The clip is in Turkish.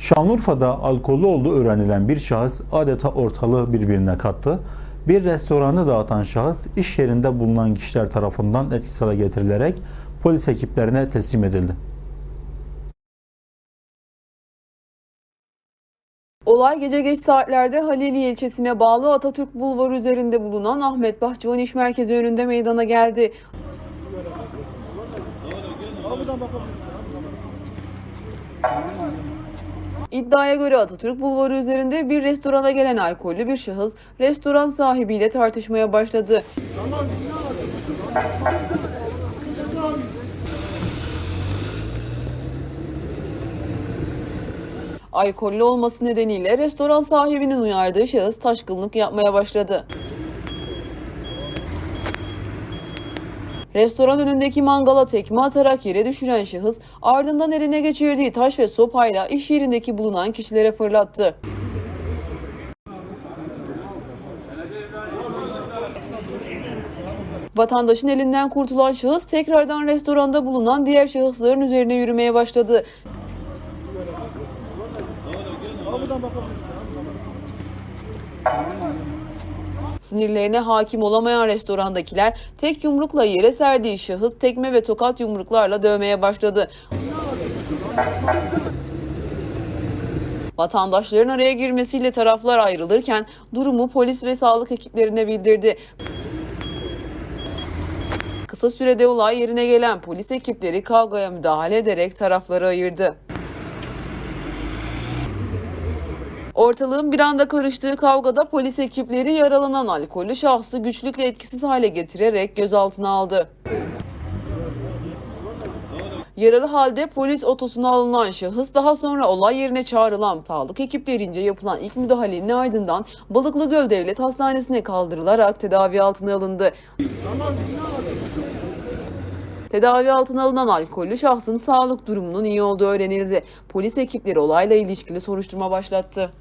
Şanlıurfa'da alkollü olduğu öğrenilen bir şahıs adeta ortalığı birbirine kattı. Bir restoranı dağıtan şahıs iş yerinde bulunan kişiler tarafından etkisiz hale getirilerek polis ekiplerine teslim edildi. Olay gece geç saatlerde Haliliye ilçesine bağlı Atatürk Bulvarı üzerinde bulunan Ahmet Bahçıvan İş Merkezi önünde meydana geldi. İddiaya göre Atatürk Bulvarı üzerinde bir restorana gelen alkollü bir şahıs restoran sahibiyle tartışmaya başladı. Alkollü olması nedeniyle restoran sahibinin uyardığı şahıs taşkınlık yapmaya başladı. Restoran önündeki mangala tekme atarak yere düşüren şahıs ardından eline geçirdiği taş ve sopayla iş yerindeki bulunan kişilere fırlattı. Vatandaşın elinden kurtulan şahıs tekrardan restoranda bulunan diğer şahısların üzerine yürümeye başladı. Sinirlerine hakim olamayan restorandakiler tek yumrukla yere serdiği şahıs tekme ve tokat yumruklarla dövmeye başladı. Vatandaşların araya girmesiyle taraflar ayrılırken durumu polis ve sağlık ekiplerine bildirdi. Kısa sürede olay yerine gelen polis ekipleri kavgaya müdahale ederek tarafları ayırdı. Ortalığın bir anda karıştığı kavgada polis ekipleri yaralanan alkollü şahsı güçlükle etkisiz hale getirerek gözaltına aldı. Yaralı halde polis otosuna alınan şahıs daha sonra olay yerine çağrılan sağlık ekiplerince yapılan ilk müdahalenin ardından Balıklıgöl Devlet Hastanesi'ne kaldırılarak tedavi altına alındı. Tedavi altına alınan alkollü şahsın sağlık durumunun iyi olduğu öğrenildi. Polis ekipleri olayla ilişkili soruşturma başlattı.